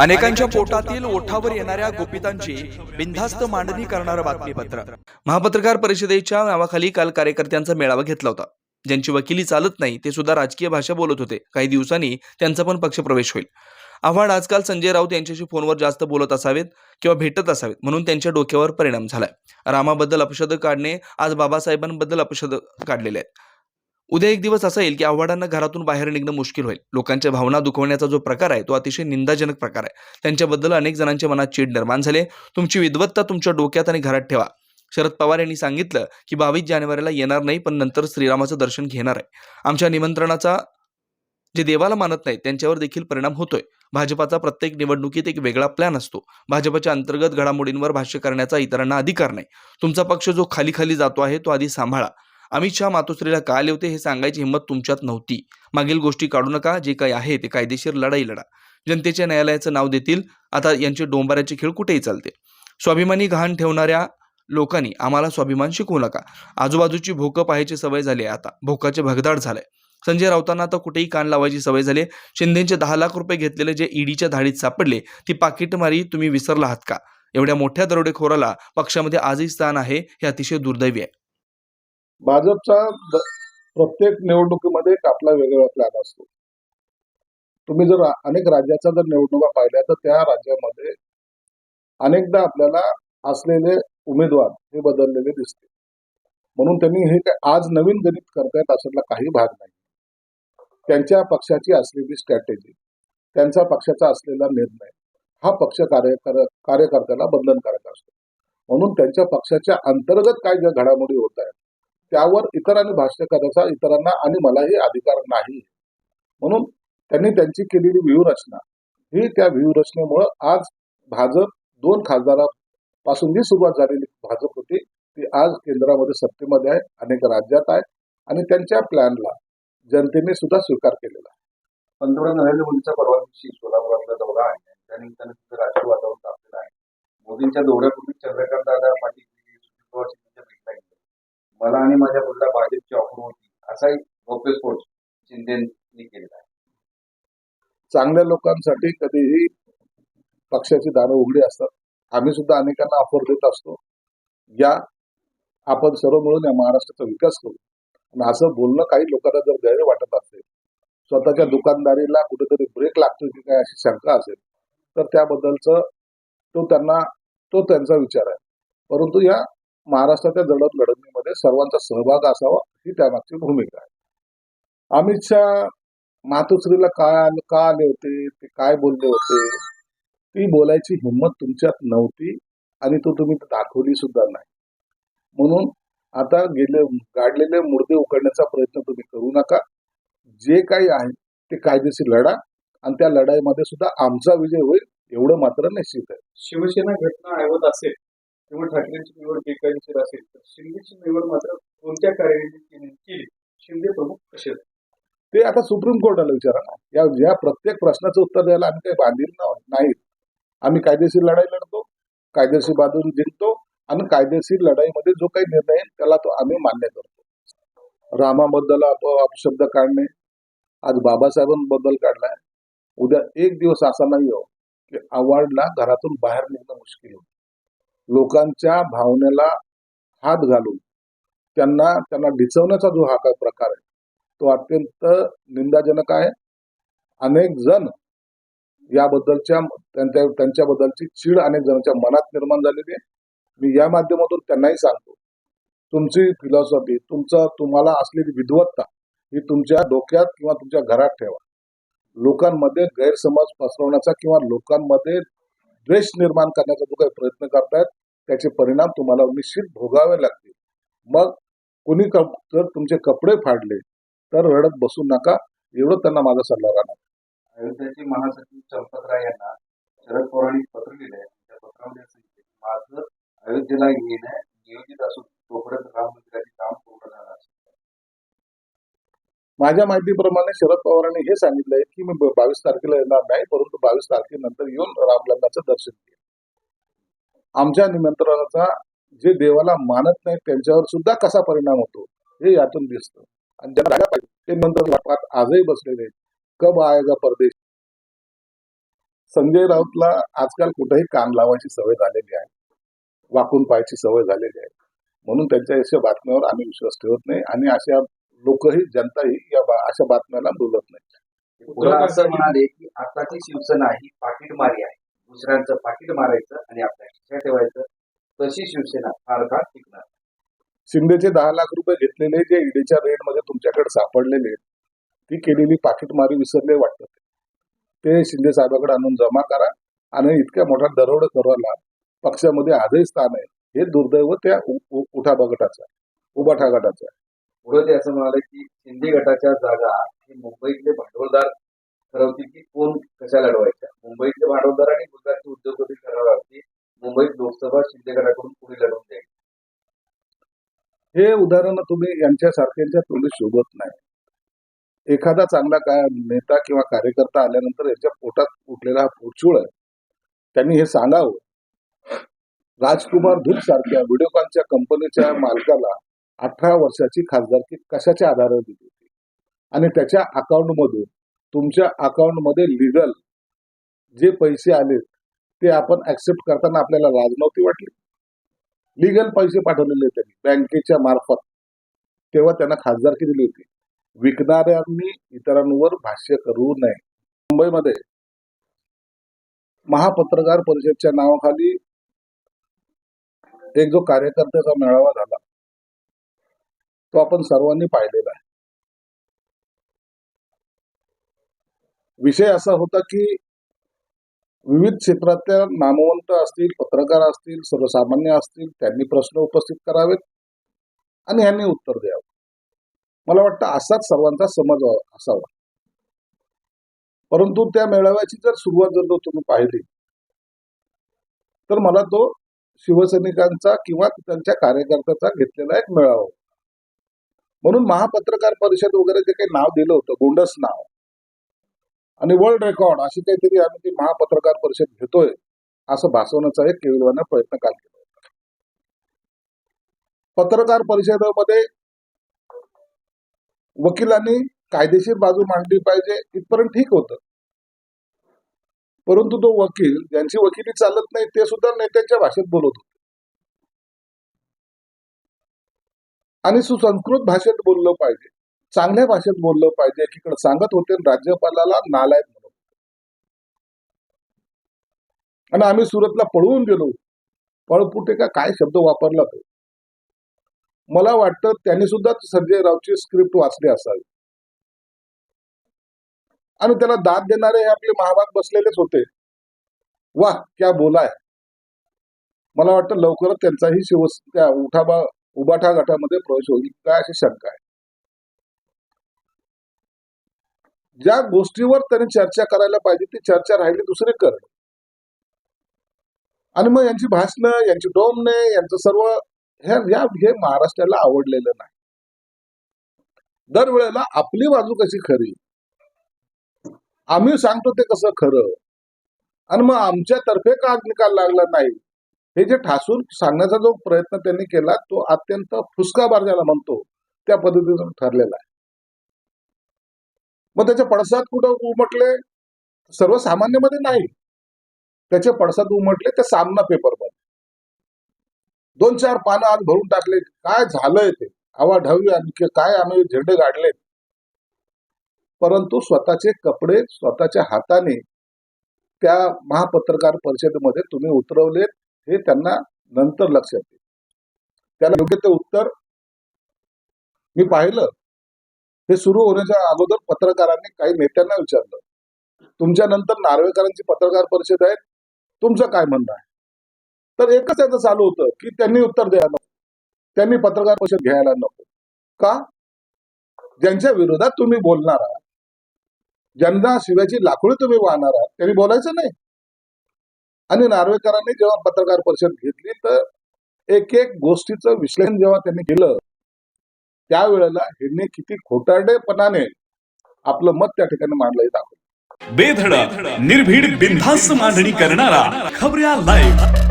अनेकांच्या पोटातील ओठावर येणाऱ्या गोपितांची बिनधास्त मांडणी करणारं बातमीपत्र. महापत्रकार परिषदेच्या नावाखाली काल कार्यकर्त्यांचा मेळावा घेतला होता. ज्यांची वकिली चालत नाही ते सुद्धा राजकीय भाषा बोलत होते. काही दिवसांनी त्यांचा पण पक्षप्रवेश होईल. आव्हाड आजकाल संजय राऊत यांच्याशी फोनवर जास्त बोलत असावेत किंवा भेटत असावेत म्हणून त्यांच्या डोक्यावर परिणाम झालाय. रामाबद्दल अपशब्द काढणे आज बाबासाहेबांबद्दल अपशब्द काढलेले आहेत. उद्या एक दिवस असा येईल की आव्हाडांना घरातून बाहेर निघणं मुश्किल होईल. लोकांच्या भावना दुखवण्याचा जो प्रकार आहे तो अतिशय निंदाजनक प्रकार आहे. त्यांच्याबद्दल अनेक जणांच्या मनात चीड निर्माण झाले तुमची विद्वत्ता तुमच्या डोक्यात आणि घरात ठेवा. शरद पवार यांनी सांगितलं की बावीस जानेवारीला येणार नाही पण नंतर श्रीरामाचं दर्शन घेणार आहे. आमच्या निमंत्रणाचा जे देवाला मानत नाहीत त्यांच्यावर देखील परिणाम होतोय. भाजपाचा प्रत्येक निवडणुकीत एक वेगळा प्लॅन असतो. भाजपच्या अंतर्गत घडामोडींवर भाष्य करण्याचा इतरांना अधिकार नाही. तुमचा पक्ष जो खाली खाली जातो आहे तो आधी सांभाळा. अमित शहा मातोश्रीला का आले होते हे सांगायची हिंमत तुमच्यात नव्हती. मागील गोष्टी काढू नका जे काही आहे ते कायदेशीर लढाई लढा. जनतेच्या न्यायालयाचं नाव देतील. आता यांचे डोंबाऱ्याचे खेळ कुठेही चालते. स्वाभिमानी घाण ठेवणाऱ्या लोकांनी आम्हाला स्वाभिमान शिकवू नका. आजूबाजूची भोकं पाहायची सवय झाली आहे आता. भोकाचे भगदाड झालंय. संजय राऊतांना आता कुठेही कान लावायची सवय झाली शिंदेचे दहा लाख रुपये घेतलेले जे ईडीच्या धाडीत सापडले ती पाकिटमारी तुम्ही विसरला आहात का? एवढ्या मोठ्या दरोडेखोराला पक्षामध्ये आजही स्थान आहे हे अतिशय दुर्दैवी आहे. भाजपचा प्रत्येक निवडणुकीमध्ये एक आपला वेगवेगळा प्लॅन असतो. तुम्ही जर अनेक राज्याच्या जर निवडणुका पाहिल्या तर त्या राज्यामध्ये अनेकदा आपल्याला असलेले उमेदवार हे बदललेले दिसते. म्हणून त्यांनी हे काय आज नवीन गणित करतायत अशातला काही भाग नाही. त्यांच्या पक्षाची असलेली स्ट्रॅटेजी त्यांचा पक्षाचा असलेला निर्णय हा पक्ष कार्य कार्यकर्त्याला बंधनकारक असतो. म्हणून त्यांच्या पक्षाच्या अंतर्गत काय ज्या घडामोडी होत आहेत त्यावर इतरांनी भाष्य करायचा इतरांना आणि मलाही अधिकार नाही. म्हणून त्यांनी त्यांची केलेली व्यूहरचना. ही त्या व्यूहरचनेमुळं आज भाजप दोन खासदारापासून जी सुरुवात झालेली भाजप होती ती आज केंद्रामध्ये सत्तेमध्ये आहे अनेक राज्यात आहे आणि त्यांच्या प्लॅनला जनतेने सुद्धा स्वीकार केलेला आहे. पंतप्रधान नरेंद्र मोदींचा परवा दिवशी सोलापुरातला दौरा आहे. त्यानिमित्तानं तिथं राजकीय वातावरण तापलेलं आहे. मोदींच्या दौऱ्यापूर्वी चंद्रकांत दादा पाटील हे सुजित पवार यांच्या भेटला गेले मला आणि माझ्या मुलीला भाजपची ऑफर होती. असाही गौप्यस्फोट शिंदेनी केलेला आहे. चांगल्या लोकांसाठी कधीही पक्षाची दारं उघडी असतात. आम्ही सुद्धा अनेकांना ऑफर देत असतो. या आपण सर्व मिळून या महाराष्ट्राचा विकास करू. आणि असं बोलणं काही लोकांना जर गैर वाटत असेल स्वतःच्या दुकानदारीला कुठेतरी ब्रेक लागतो की काय अशी शंका असेल तर त्याबद्दलचं तो त्यांना तो त्यांचा विचार आहे. परंतु या महाराष्ट्राच्या जडत लढणीमध्ये सर्वांचा सहभाग असावा ही त्यामागची भूमिका आहे. अमित शहा मातोश्रीला काय आले का आले होते ते काय बोलले होते? ती बोलायची हिंमत तुमच्यात नव्हती आणि तो तुम्ही दाखवली सुद्धा नाही. म्हणून आता गेले गाडलेले मुर्दे उकडण्याचा प्रयत्न तुम्ही करू नका. जे काही आहे ते कायदेशीर लढा आणि त्या लढाईमध्ये सुद्धा आमचा विजय होईल एवढं मात्र निश्चित आहे. शिवसेना घटना ऐवत असेल किंवा ठाकरेंची निवड बेकायदेशीर असेल तर शिंदेची निवड मात्र कोणत्या कार्याने केली? शिंदे प्रमुख कसे आहेत? ते आता सुप्रीम कोर्टाला विचारा ना. या या प्रत्येक प्रश्नाचं उत्तर द्यायला आम्ही काही बांधील ना- आम्ही कायदेशीर लढाई लढतो कायदेशीर बाजून जिंकतो आणि कायदेशीर लढाईमध्ये जो काही निर्णय येईल त्याला तो आम्ही मान्य करतो. रामाबद्दल अपशब्द काढणे आज बाबासाहेबांबद्दल काढलाय. उद्या एक दिवस असा नाही हो की आव्हाडला घरातून बाहेर निघणं मुश्किल होतं. लोकांच्या भावनेला हात घालून त्यांना त्यांना डिचवण्याचा जो हा काय प्रकार आहे तो अत्यंत निंदाजनक आहे. अनेक जण याबद्दलच्या त्यांच्या त्यांच्याबद्दलची चीड अनेक जणांच्या मनात निर्माण झालेली आहे. मी या माध्यमातून त्यांनाही सांगतो तुमची फिलॉसॉफी तुमचं तुम्हाला असलेली विद्वत्ता ही तुमच्या डोक्यात किंवा तुमच्या घरात ठेवा. लोकांमध्ये गैरसमज पसरवण्याचा किंवा लोकांमध्ये द्वेष निर्माण करण्याचा जो काही प्रयत्न करतायत त्याचे परिणाम तुम्हाला निश्चित भोगावे लागतील. मग कुणी कप- जर तुमचे कपडे फाडले तर रडत बसू नका. एवढं त्यांना माझा सल्ला राहणार. अयोध्याचे महासचिव चंपत राय यांना शरद पवारांनी पत्र लिहिलं त्या पत्रामध्ये माझं अयोध्येला येणं नियोजित असून तोपर्यंत राम मंदिराचे काम पूर्ण झालं माझ्या माहितीप्रमाणे शरद पवारांनी हे सांगितलंय की मी बावीस तारखेला येणार नाही परंतु बावीस तारखेनंतर येऊन रामलल्लाचं दर्शन घेईन. आमच्या निमंत्रणाचा जे देवाला मानत नाही त्यांच्यावर सुद्धा कसा परिणाम होतो हे यातून दिसतं. आणि ज्यांना राहायला पाहिजे ते निमंत्रण वाटपात आजही बसलेले आहेत. कब आएगा परदेश? संजय राऊतला आजकाल कुठेही कान लावायची सवय झालेली आहे. वाकून पाहायची सवय झालेली आहे. म्हणून त्यांच्या अशा बातम्यावर आम्ही विश्वास ठेवत नाही आणि अशा लोकही जनताही या अशा बातम्याला बोलत नाही असं म्हणाले की आताची शिवसेना ही पाकिटमारी आहे. दुसऱ्यांचं पाकिट मारायचं आणि आपल्या खिशात ठेवायचं तशी शिवसेना फार काळ टिकणार. शिंदेचे दहा लाख रुपये घेतलेले जे ईडीच्या रेडमध्ये तुमच्याकडे सापडलेले ती केलेली पाकिटमारी विसरले वाटतं. ते शिंदे साहेबाकडे आणून जमा करा आणि इतक्या मोठा दरोड करायला पक्षामध्ये आजही स्थान आहे. हे दुर्दैव त्या उ- उ- उठा बगटाचं आहे, उबाठा गटाचं. पुढे ते असं म्हणाले की शिंदे गटाच्या जागा हे मुंबईतले भांडवलदार ठरवतील की कोण कशा लढवायच्या मुंबईचे भांडवलदार आणि गुजरातचे उद्योगपती ठरवणार की मुंबईत लोकसभा शिंदे गटाकडून पुढे लढवून द्यायची हे उदाहरण तुम्ही यांच्यासारख्यांच्या तुम्ही शोधत नाही. एखादा चांगला काय नेता किंवा कार्यकर्ता आल्यानंतर यांच्या पोटात उठलेला हा पोचूळ आहे. त्यांनी हे सांगावं. राजकुमार धूप सारख्या व्हिडिओकॉनच्या कंपनीच्या मालकाला अठरा वर्षाची खासदारकी कशाच्या आधारावर दिली होती? आणि त्याच्या अकाउंटमधून तुमच्या अकाउंटमध्ये लिगल जे पैसे आले ते आपण ऍक्सेप्ट करताना आपल्याला लाज नव्हती वाटली. लिगल पैसे पाठवलेले त्यांनी बँकेच्या मार्फत. तेव्हा त्यांना खासदारकी दिली होती. विकणाऱ्यांनी इतरांवर भाष्य करू नये. मुंबईमध्ये महापत्रकार परिषदच्या नावाखाली एक जो कार्यकर्त्याचा मेळावा झाला तो आपण सर्वांनी पाहिलेला आहे. विषय असा होता की विविध क्षेत्रातल्या नामवंत असतील पत्रकार असतील सर्वसामान्य असतील त्यांनी प्रश्न उपस्थित करावेत आणि यांनी उत्तर द्यावं. मला वाटतं असाच सर्वांचा समज असावा. परंतु त्या मेळाव्याची जर सुरुवात जर तुम्ही पाहिली तर मला तो शिवसैनिकांचा किंवा त्यांच्या कार्यकर्त्याचा घेतलेला एक मेळावा म्हणून महापत्रकार परिषद वगैरे जे काही नाव दिलं होतं गोंडस नाव आणि वर्ल्ड रेकॉर्ड अशी काहीतरी आम्ही ती महापत्रकार परिषद घेतोय असं भासवण्याचा एक केविलवाना प्रयत्न काल केला होता. पत्रकार परिषदेमध्ये वकिलांनी कायदेशीर बाजू मांडली पाहिजे इथपर्यंत ठीक होतं. परंतु तो वकील ज्यांची वकिली चालत नाही ते सुद्धा नेत्यांच्या भाषेत बोलत होते. आणि सुसंस्कृत भाषेत बोललं पाहिजे. चांगल्या भाषेत बोललं पाहिजे एकीकडे सांगत होते आणि राज्यपालाला नालायक म्हणून. आणि आम्ही सुरतला पळवून गेलो. पळपुटे का काय शब्द वापरला तो? मला वाटतं त्यांनी सुद्धा संजय रावची स्क्रिप्ट वाचली असावी. आणि त्याला दाद देणारे हे आपले महाभाग बसलेलेच होते. वा क्या बोलाय मला वाटतं लवकरच त्यांचाही शिवस त्या उठाबा उबाठा गटामध्ये प्रवेश होईल. काय अशी शंका आहे? ज्या गोष्टीवर त्यांनी चर्चा करायला पाहिजे ती चर्चा राहिली दुसरे कर. आणि मग यांची भाषणं यांची डोमणे यांचं सर्व हे हे महाराष्ट्राला आवडलेलं नाही. दरवेळेला आपली बाजू कशी खरी? आम्ही सांगतो ते कसं खरं? आणि मग आमच्यातर्फे का निकाल लागला नाही? हे जे ठासून सांगण्याचा जो प्रयत्न त्यांनी केला तो अत्यंत फुसकाबार ज्याला म्हणतो त्या पद्धतीनं ठरलेला आहे. मग त्याचे पडसाद कुठं उमटले? सर्वसामान्यमध्ये नाही. त्याचे पडसाद उमटले त्या सामना पेपरमध्ये दोन चार पानं आज भरून टाकले. काय झालंय ते? आवाढावी आणखी काय आम्ही झेंडे गाडले परंतु स्वतःचे कपडे स्वतःच्या हाताने त्या महापत्रकार परिषदेमध्ये तुम्ही उतरवलेत हे त्यांना नंतर लक्षात येईल. त्याला योग्य ते उत्तर मी पाहिलं. हे सुरू होण्याच्या अगोदर पत्रकारांनी काही नेत्यांना विचारलं. तुमच्या नंतर नार्वेकरांची पत्रकार परिषद आहे. तुमचं काय म्हणणं आहे? तर एकच याचं चालू होतं की त्यांनी उत्तर द्यायला नको. त्यांनी पत्रकार परिषद घ्यायला नको. का? ज्यांच्या विरोधात तुम्ही बोलणार आहात. ज्यांना शिव्याची लाखोळी तुम्ही वाहणार आहात त्यांनी बोलायचं नाही. आणि नार्वेकरांनी जेव्हा पत्रकार परिषद घेतली तर एक एक गोष्टीचं विश्लेषण जेव्हा त्यांनी केलं त्यावेळेला ह्यांनी किती खोटारडेपणाने आपलं मत त्या ठिकाणी मांडलंय दाखवलं बेधडक निर्भीड बिनधास्त मांडणी करणारा खबऱ्या लाईव्ह